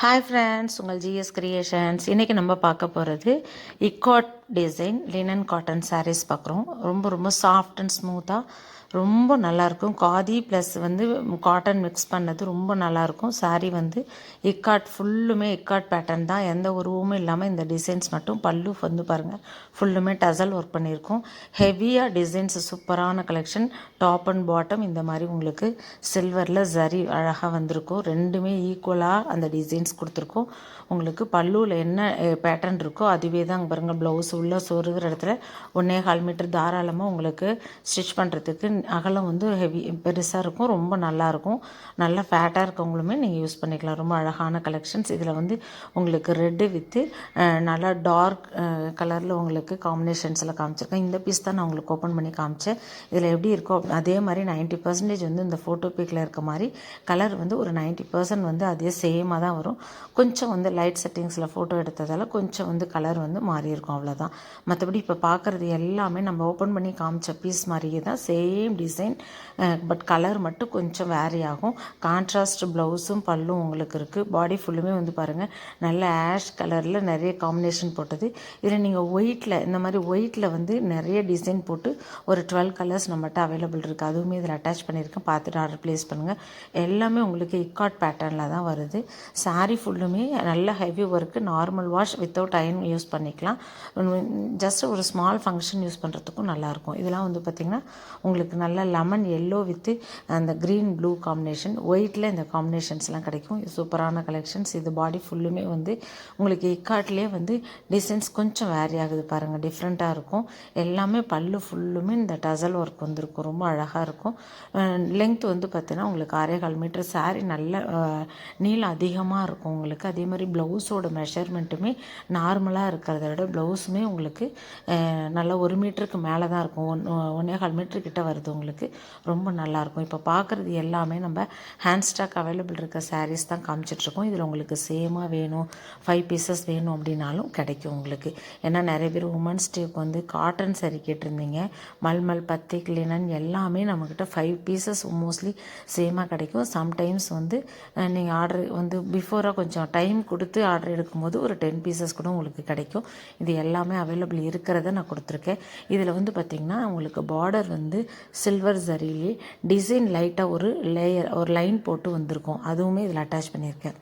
Hi friends உங்கள் GS creations இன்றைக்கி நம்ம பார்க்க போகிறது ikat design linen cotton sarees பார்க்குறோம் ரொம்ப ரொம்ப சாஃப்ட் அண்ட் ஸ்மூத்தாக ரொம்ப நல்லாயிருக்கும் காதி ப்ளஸ் வந்து காட்டன் மிக்ஸ் பண்ணது ரொம்ப நல்லாயிருக்கும் சாரீ வந்து இக்காட் ஃபுல்லுமே இக்காட் பேட்டர்ன் தான். எந்த உருவமும் இல்லாமல் இந்த டிசைன்ஸ் மட்டும் பல்லு வந்து பாருங்கள் ஃபுல்லுமே டசல் ஒர்க் பண்ணியிருக்கோம். ஹெவியாக டிசைன்ஸ் சூப்பரான கலெக்ஷன் டாப் அண்ட் பாட்டம் இந்த மாதிரி உங்களுக்கு சில்வரில் ஜரி அழகாக வந்திருக்கும். ரெண்டுமே ஈக்குவலாக அந்த டிசைன்ஸ் கொடுத்துருக்கோம். உங்களுக்கு பல்லுவில் என்ன eh, பேட்டர்ன் இருக்கோ அதுவே தான் பாருங்கள் ப்ளவுஸ் உள்ளே சொருகிற இடத்துல ஒன்றே கால் மீட்டர் தாராளமாக உங்களுக்கு ஸ்டிச் பண்ணுறதுக்கு அகலம் வந்து ஹெவி பெருசாக இருக்கும் ரொம்ப நல்லாயிருக்கும் நல்லா ஃபேட்டாக இருக்கவங்களுமே நீங்கள் யூஸ் பண்ணிக்கலாம். ரொம்ப அழகான கலெக்ஷன்ஸ் இதில் வந்து உங்களுக்கு ரெட்டு வித்து நல்லா டார்க் கலரில் உங்களுக்கு காம்பினேஷன்ஸில் காமிச்சிருக்கேன். இந்த பீஸ் தான் நான் உங்களுக்கு ஓப்பன் பண்ணி காமிச்சேன். இதில் எப்படி இருக்கோ அதே மாதிரி நைன்ட்டி பர்சன்டேஜ் வந்து இந்த ஃபோட்டோ பிக்கில் இருக்க மாதிரி கலர் வந்து ஒரு நைன்ட்டி பர்சன்ட் வந்து அதே சேமாக தான் வரும். கொஞ்சம் வந்து லைட் செட்டிங்ஸில் ஃபோட்டோ எடுத்ததால் கொஞ்சம் வந்து கலர் வந்து மாறி இருக்கும் அவ்வளோதான் மற்றபடி இப்போ பார்க்குறது எல்லாமே நம்ம ஓப்பன் பண்ணி காமிச்ச பீஸ் மாதிரியே தான் same same design but colour மட்டும் கொஞ்சம் வேரி ஆகும். கான்ட்ராஸ்ட் ப்ளவுஸும் பல்லும் உங்களுக்கு இருக்குது பாடி ஃபுல்லுமே வந்து பாருங்கள் நல்ல ஆஷ் கலரில் நிறைய காம்பினேஷன் போட்டது. இதில் நீங்கள் ஒயிட்டில் இந்த மாதிரி ஒயிட்டில் வந்து நிறைய டிசைன் போட்டு ஒரு டுவெல் கலர்ஸ் நம்மகிட்ட அவைலபிள் இருக்குது அதுவுமே இதில் அட்டாச் பண்ணியிருக்கேன். பார்த்துட்டு ஆர்டர் ப்ளேஸ் பண்ணுங்கள் எல்லாமே உங்களுக்கு இக்காட் பேட்டர்னில் தான் வருது. சாரீ ஃபுல்லுமே நல்ல heavy work normal wash without iron use பண்ணிக்கலாம். ஜஸ்ட் ஒரு ஸ்மால் ஃபங்க்ஷன் யூஸ் பண்ணுறதுக்கும் நல்லாயிருக்கும். இதெல்லாம் வந்து பார்த்திங்கன்னா உங்களுக்கு நல்ல லெமன் எல்லோ வித்து அந்த க்ரீன் ப்ளூ காம்பினேஷன் ஒயிட்டில் இந்த காம்பினேஷன்ஸ்லாம் கிடைக்கும். சூப்பரான கலெக்ஷன்ஸ் இது பாடி ஃபுல்லுமே வந்து உங்களுக்கு இக்காட்லேயே வந்து டிசைன்ஸ் கொஞ்சம் வேரி ஆகுது பாருங்கள் டிஃப்ரெண்ட்டாக இருக்கும். எல்லாமே பல்லு ஃபுல்லுமே இந்த டசல் ஒர்க் வந்துருக்கும். ரொம்ப அழகாக இருக்கும். லென்த் வந்து பார்த்திங்கன்னா உங்களுக்கு ஆறேகால் மீட்டர் சாரீ நல்ல நீளம் அதிகமாக இருக்கும் உங்களுக்கு. அதே மாதிரி ப்ளவுஸோட மெஷர்மெண்ட்டுமே நார்மலாக இருக்கிறத விட ப்ளவுஸுமே உங்களுக்கு நல்லா ஒரு மீட்டருக்கு மேலே தான் இருக்கும். ஒன் ஒன்னே கால் மீட்டர் கிட்ட வருது உங்களுக்கு. ரொம்ப நல்லாயிருக்கும் இப்போ பார்க்குறது எல்லாமே நம்ம ஹேண்ட் ஸ்டாக் அவைலபிள் இருக்க சாரீஸ் தான் காமிச்சிட்ருக்கோம். இதில் உங்களுக்கு சேமாக வேணும். ஃபைவ் பீசஸ் வேணும் அப்படின்னாலும் கிடைக்கும் உங்களுக்கு. ஏன்னா நிறைய பேர் உமன்ஸ் டேக்கு வந்து காட்டன் சாரீ கேட்டிருந்தீங்க. மல்மல் பத்தி லினன் எல்லாமே நம்மக்கிட்ட ஃபைவ் பீசஸ் மோஸ்ட்லி சேமாக கிடைக்கும். சம்டைம்ஸ் வந்து நீங்கள் ஆர்டர் வந்து பிஃபோராக கொஞ்சம் டைம் கொடுத்து ஆர்டர் எடுக்கும்போது ஒரு டென் பீசஸ் கூட உங்களுக்கு கிடைக்கும். இது எல்லாமே அவைலபிள் இருக்கிறத நான் கொடுத்துருக்கேன். இதில் வந்து பார்த்திங்கன்னா உங்களுக்கு பார்டர் வந்து சில்வர் சரியிலே டிசைன் லைட்டாக ஒரு லேயர் ஒரு லைன் போட்டு வந்திருக்கும். அதுவுமே இதில் அட்டாச் பண்ணியிருக்கேன்.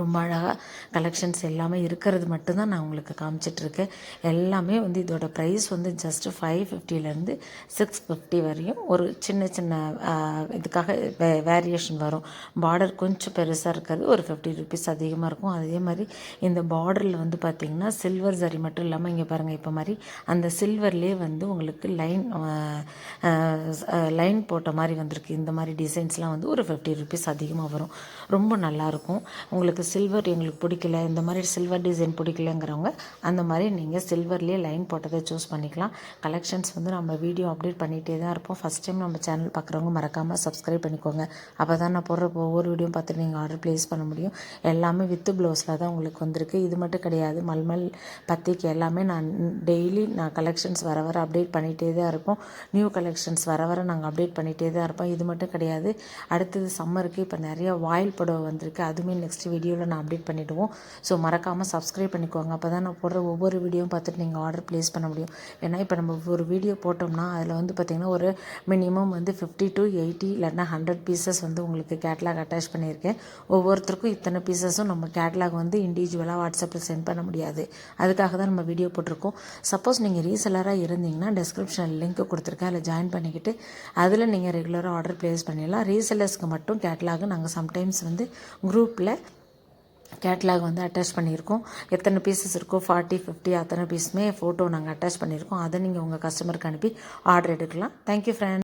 ரொம்ப அழகாக கலெக்ஷன்ஸ் எல்லாமே இருக்கிறது மட்டும்தான் நான் உங்களுக்கு காமிச்சிட்ருக்கேன் எல்லாமே வந்து இதோட ப்ரைஸ் வந்து ஜஸ்ட்டு ஃபைவ் ஃபிஃப்டிலேருந்து சிக்ஸ் ஃபிஃப்டி வரையும் ஒரு சின்ன சின்ன இதுக்காக வே வேரியேஷன் வரும். பார்டர் கொஞ்சம் பெருசாக இருக்கிறது ஒரு ஃபிஃப்டி ருபீஸ் அதிகமாக இருக்கும். அதே மாதிரி இந்த பார்டரில் வந்து பார்த்திங்கன்னா சில்வர் சரி மட்டும் இல்லாமல் இங்கே பாருங்கள் இப்போ மாதிரி அந்த சில்வர்லேயே வந்து உங்களுக்கு லைன் லைன் போட்ட மாதிரி வந்திருக்கு. இந்த மாதிரி டிசைன்ஸ்லாம் வந்து ஒரு ஃபிஃப்டி ருபீஸ் அதிகமாக வரும். ரொம்ப நல்லாயிருக்கும் உங்களுக்கு எங்களுக்கு சில்வர் எங்களுக்கு பிடிக்கல இந்த மாதிரி சில்வர் டிசைன் பிடிக்கலங்கிறவங்க அந்த மாதிரி நீங்கள் சில்வர்லேயே லைன் போட்டதை சூஸ் பண்ணிக்கலாம். கலெக்ஷன்ஸ் வந்து நம்ம வீடியோ அப்டேட் பண்ணிகிட்டே தான் இருப்போம். ஃபஸ்ட் டைம் நம்ம சேனல் பார்க்குறவங்க மறக்காமல் சப்ஸ்கிரைப் பண்ணிக்கோங்க. அப்போ தான் நான் போடுற ஒவ்வொரு வீடியோ பார்த்துட்டு நீங்கள் ஆர்டர் ப்ளேஸ் பண்ண முடியும். எல்லாமே வித்து ப்ளவுஸில் தான் உங்களுக்கு வந்திருக்கு. இது மட்டும் கிடையாது. மல்மல் பத்திக்கு எல்லாமே நான் டெய்லி நான் கலெக்ஷன்ஸ் வர வர அப்டேட் பண்ணிகிட்டே தான் இருப்போம். நியூ கலெக்ஷன்ஸ் வர வர நாங்கள் அப்டேட் பண்ணிகிட்டே தான் இருப்போம். இது மட்டும் கிடையாது. அடுத்தது சம்மருக்கு இப்போ நிறைய வாயில் புடவை வந்திருக்கு. அதுவுமே நெக்ஸ்ட் வீடியோ வீடியோவில் நான் அப்டேட் பண்ணிவிடுவோம் ஸோ மறக்காமல் சப்ஸ்கிரைப் பண்ணிக்கோங்க. அப்போ தான் நான் போடுற ஒவ்வொரு வீடியோவும் பார்த்துட்டு நீங்கள் ஆர்டர் ப்ளேஸ் பண்ண முடியும். ஏன்னா இப்போ நம்ம ஒரு வீடியோ போட்டோம்னா அதில் வந்து பார்த்திங்கன்னா ஒரு மினிமம் வந்து ஃபிஃப்டி டு எயிட்டி இல்லைன்னா ஹண்ட்ரட் பீசஸ் வந்து உங்களுக்கு கேட்லாக் அட்டாச் பண்ணியிருக்கேன். ஒவ்வொருத்தருக்கும் இத்தனை பீசஸும் நம்ம கேட்லாக் வந்து இண்டிவிஜுவலாக வாட்ஸ்அப்பில் சென்ட் பண்ண முடியாது. அதுக்காக தான் நம்ம வீடியோ போட்டிருக்கோம். சப்போஸ் நீங்கள் ரீசெலராக இருந்தீங்கன்னா டிஸ்கிரிப்ஷனில் லிங்க் கொடுத்துருக்கேன். அதில் ஜாயின் பண்ணிக்கிட்டு அதில் நீங்கள் ரெகுலராக ஆர்டர் ப்ளேஸ் பண்ணிடலாம். ரீசெல்லர்ஸ்க்கு மட்டும் கேட்லாக் நாங்கள் சம்டைம்ஸ் வந்து குரூப்பில் கேட்லாக் வந்து அட்டாச் பண்ணியிருக்கோம். எத்தனை பீசஸ் இருக்கோ ஃபார்ட்டி ஃபிஃப்டி அத்தனை பீஸுமே ஃபோட்டோ நாங்கள் அட்டாச் பண்ணியிருக்கோம். அதை நீங்கள் உங்கள் கஸ்டமருக்கு அனுப்பி ஆர்டர் எடுக்கலாம். Thank you friend